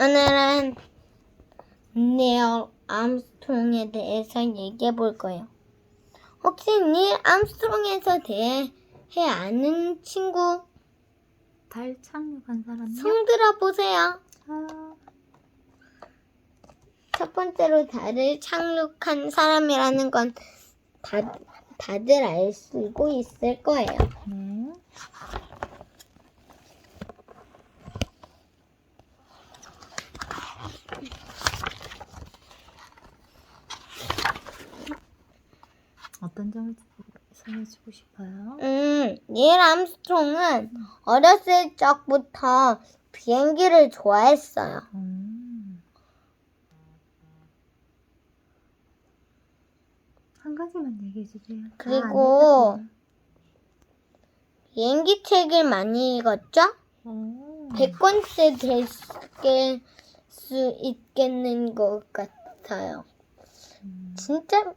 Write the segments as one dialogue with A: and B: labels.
A: 오늘은 닐 암스트롱에 대해서 얘기해 볼 거예요. 혹시 닐 암스트롱에 대해 아는 친구
B: 달 착륙한 사람이요?
A: 손 들어 보세요.
B: 아,
A: 첫 번째로 달을 착륙한 사람이라는 건 다, 다들 알고 있을 거예요.
B: 네. 어떤 점을 설명해주고 싶어요?
A: 음, 닐 암스트롱은 어렸을 적부터 비행기를 좋아했어요.
B: 음. 한 가지만 얘기해 주세요. 다
A: 그리고
B: 안
A: 비행기 책을 많이 읽었죠?
B: 해도 돼요.
A: 100권째 될 수 있겠는 것 같아요.
B: 음.
A: 진짜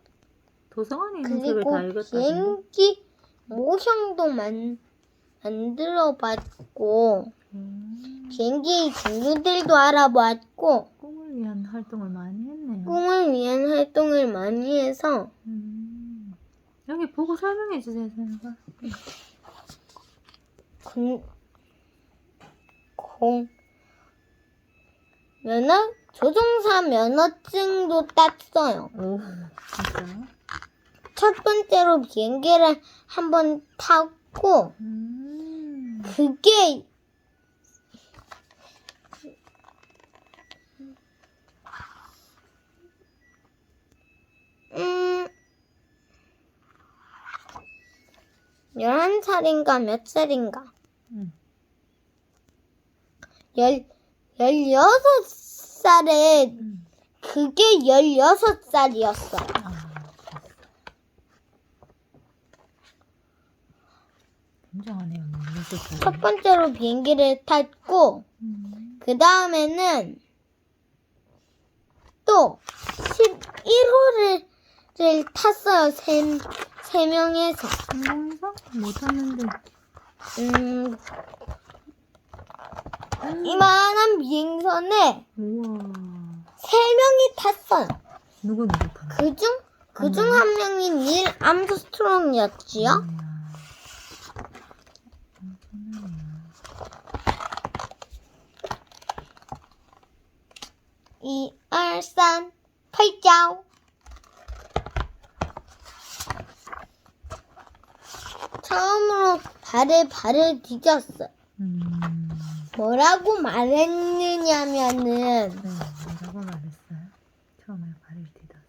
B: 도서관에 있는 책을
A: 그리고
B: 다 읽었다던데?
A: 비행기 모형도 만, 만들어 봤고
B: 음.
A: 비행기 종류들도 알아봤고
B: 꿈을 위한 활동을 많이 했네요.
A: 꿈을 위한 활동을 많이 해서
B: 음. 여기 보고 설명해 주세요, 선생님.
A: 군, 공, 면허, 조종사 면허증도 땄어요.
B: 오, 진짜요?
A: 첫 번째로 비행기를 한 번 타고,
B: 음.
A: 그게, 음, 11살인가 몇 살인가?
B: 음.
A: 열, 16살에
B: 음.
A: 그게 16살이었어요.
B: 굉장하네요, 뭐,
A: 첫 번째로 비행기를 탔고,
B: 음.
A: 그 다음에는 또 11호를 탔어요. 세, 세 명에서.
B: 성공해서 못하는데.
A: 음, 이만한 비행선에
B: 우와.
A: 세 명이 탔어요.
B: 누구 누구 타나?
A: 그 중, 그중 한 명이 닐 암스트롱이었지요.
B: 이 야. 엄청나네요.
A: 이, 알, 삼, 팔자오. 처음으로 발에 발을 디뎠어요.
B: 음.
A: 뭐라고 말했느냐면은
B: 네, 뭐라고 말했어요? 처음에 발을 디뎌서.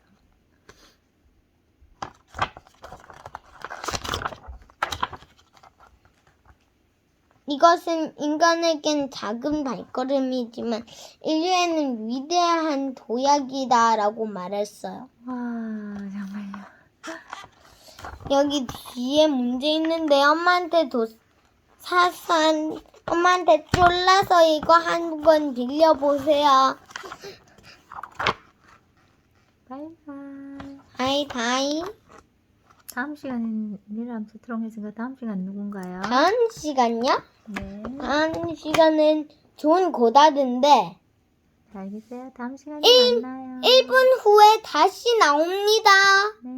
A: 이것은 인간에겐 작은 발걸음이지만 인류에는 위대한 도약이다라고 말했어요.
B: 와, 정말요.
A: 여기 뒤에 문제 있는데 엄마한테 도 사산 엄마한테 쫄라서 이거 한번 빌려 보세요.
B: 바이바이.
A: 아이 다이
B: 다음 시간엔 니람 스트롱 했으니까 다음 시간 누군가요?
A: 다음 시간요?
B: 네.
A: 다음 시간은 좋은 고다드인데
B: 잘 계세요. 다음 시간에
A: 일-
B: 만나요.
A: 1분 후에 다시 나옵니다.
B: 네.